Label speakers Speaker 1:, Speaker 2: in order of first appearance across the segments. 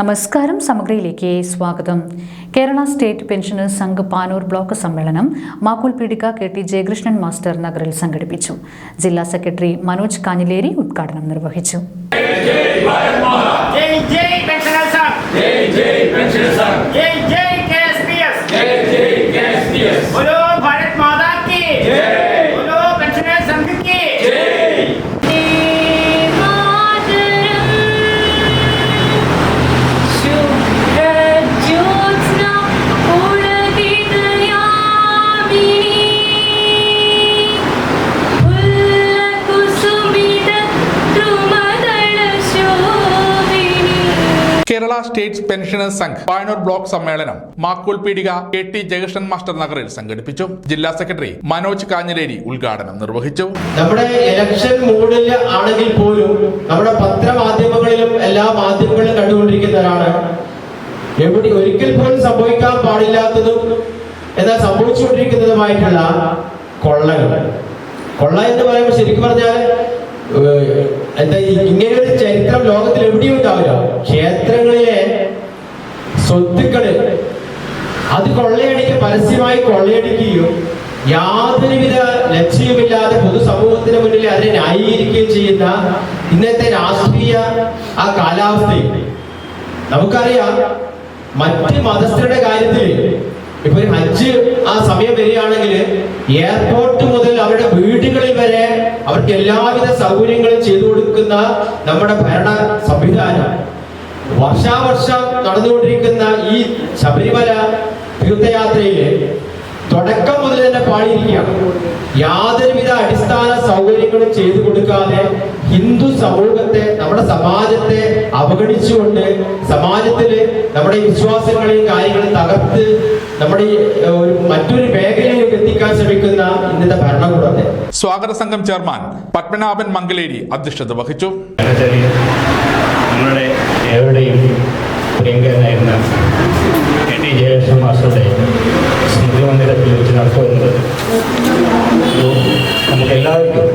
Speaker 1: നമസ്കാരം സമഗ്രയിലേക്ക് സ്വാഗതം. Kerala state pensioners Sangh Panoor block സമ്മേളനം Makkool Peedika K T Jayakrishnan master നഗറിൽ സംഘടിപ്പിച്ചു. ജില്ലാ സെക്രട്ടറി മനോജ് കാഞ്ഞിലേരി ഉദ്ഘാടനം നിർവഹിച്ചു.
Speaker 2: Kerala State Pensioners Sangh Payanur block സമ്മേളനം Makkool Peedika K T Jayakrishnan master നഗറിൽ സംഘടിപ്പിച്ചു. ജില്ലാ സെക്രട്ടറി മനോജ് കാഞ്ഞിലേരി ഉദ്ഘാടനം നിർവഹിച്ചു.
Speaker 3: നമ്മുടെ ഇലക്ഷൻ മൂഡിൽ ആണെങ്കിൽ പോലും നമ്മുടെ പത്രമാധ്യമങ്ങളിലും എല്ലാ മാധ്യമങ്ങളിലും കണ്ടുകൊണ്ടിരിക്കുന്നവരാണ്. എവിടെ ഒരിക്കൽ പോലും സംഭവിക്കാൻ പാടില്ലാത്തതും എന്നാൽ സംഭവിച്ചുകൊണ്ടിരിക്കുന്നതുമായിട്ടുള്ള കൊള്ളകൾ. കൊള്ള എന്ന് പറയുമ്പോൾ ശരിക്കും പറഞ്ഞാൽ എന്താ ഇങ്ങനെയൊരു ഇങ്ങനെ ഒരു ചരിത്രം ലോകത്തിൽ എവിടെയും ഉണ്ടാവില്ല. ക്ഷേത്രങ്ങളിലെ സ്വത്തുക്കൾ അത് കൊള്ളയടിക്ക് പരസ്യമായി കൊള്ളയടിക്കുകയും യാതൊരുവിധ ലക്ഷ്യമില്ലാതെ പൊതുസമൂഹത്തിന് മുന്നിൽ അതിനെ ന്യായീകരിക്കുകയും ചെയ്യുന്ന ഇന്നത്തെ രാഷ്ട്രീയ ആ കാലാവസ്ഥയിൽ നമുക്കറിയാം മറ്റ് മതസ്ഥരുടെ കാര്യത്തിൽ ഇപ്പൊ ഹജ്ജ് ആ സമയം വരികയാണെങ്കിൽ എയർപോർട്ട് മുതൽ അവരുടെ വീടുകളിൽ വരെ അവർക്ക് എല്ലാവിധ സൗകര്യങ്ങളും ചെയ്തു കൊടുക്കുന്ന നമ്മുടെ ഭരണ സംവിധാനം വർഷാവർഷം നടന്നുകൊണ്ടിരിക്കുന്ന ഈ ശബരിമല തീർത്ഥയാത്രയിൽ തുടക്കം മുതൽ തന്നെ പാടിയിരിക്കുകയാണ് യാതൊരുവിധ അടിസ്ഥാന സൗകര്യങ്ങളും ചെയ്തു കൊടുക്കാതെ ഹിന്ദു സമൂഹത്തെ നമ്മുടെ സമാജത്തെ അവഗണിച്ചുകൊണ്ട് സമാജത്തിൽ നമ്മുടെ വിശ്വാസങ്ങളെയും കാര്യങ്ങളും തകർത്ത് നമ്മുടെ ഒരു മറ്റൊരു മേഖലയിലേക്ക് എത്തിക്കാൻ ശ്രമിക്കുന്ന ഇന്നത്തെ ഭരണകൂടത്തെ.
Speaker 2: സ്വാഗത സംഘം ചെയർമാൻ പത്മനാഭൻ മംഗലേരി അധ്യക്ഷത വഹിച്ചു.
Speaker 4: നമ്മുടെ നമ്മളുടെ ഏവരുടെയും പ്രിയങ്കരനായിരുന്ന കെ ടി ജയകൃഷ്ണൻ മാസ്റ്ററുടെ സ്മൃതി മന്ദിരത്തിൽ വെച്ച് നടത്തുന്നത് നമുക്ക് എല്ലാവർക്കും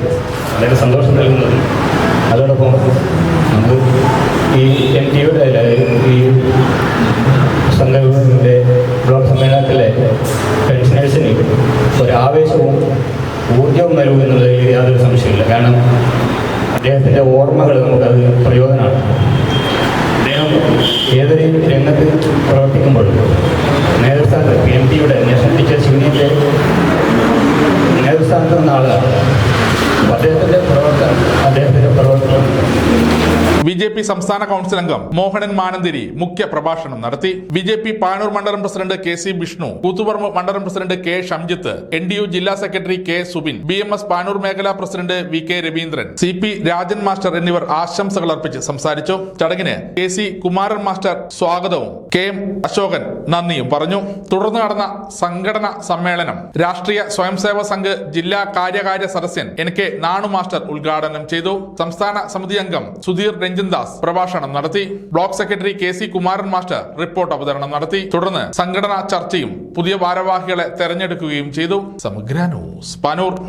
Speaker 4: വളരെ സന്തോഷം നൽകുന്നതും അതോടൊപ്പം നമുക്ക് ഈ എൻ ടിയുടെ ഈ ഊർജവും നൽകും എന്നുള്ളതിൽ യാതൊരു സംശയമില്ല കാരണം അദ്ദേഹത്തിന്റെ ഓർമ്മകൾ നമുക്കത് പ്രയോജനമാണ്.
Speaker 2: ബി ജെ പി സംസ്ഥാന കൗൺസിൽ അംഗം മോഹനൻ മാനന്തിരി മുഖ്യ പ്രഭാഷണം നടത്തി. ബി ജെ പി പാനൂർ മണ്ഡലം president K C Vishnu Koothuparamba മണ്ഡലം president K Shamjith N D U ജില്ലാ secretary K Subin B M S Panoor മേഖലാ president V K Raveendran C P Rajan master എന്നിവർ ആശംസകൾ അർപ്പിച്ച് സംസാരിച്ചു. ചടങ്ങിന് കെ സി കുമാരൻ മാസ്റ്റർ സ്വാഗതവും കെ എം അശോകൻ നന്ദിയും പറഞ്ഞു. തുടർന്ന് നടന്ന സംഘടന സമ്മേളനം രാഷ്ട്രീയ സ്വയംസേവക സംഘ് ജില്ലാ കാര്യകാര്യ സദസ്യൻ എൻ കെ നാണു മാസ്റ്റർ ഉദ്ഘാടനം ചെയ്തു. സംസ്ഥാന സമിതി അംഗം സുധീർ രഞ്ജൻ ദാസ് പ്രഭാഷണം നടത്തി. Block secretary K C Kumaran master report അവതരണം നടത്തി. തുടർന്ന് സംഘടനാ ചർച്ചയും പുതിയ ഭാരവാഹികളെ തെരഞ്ഞെടുക്കുകയും ചെയ്തു. സമഗ്ര ന്യൂസ് പാനൂർ.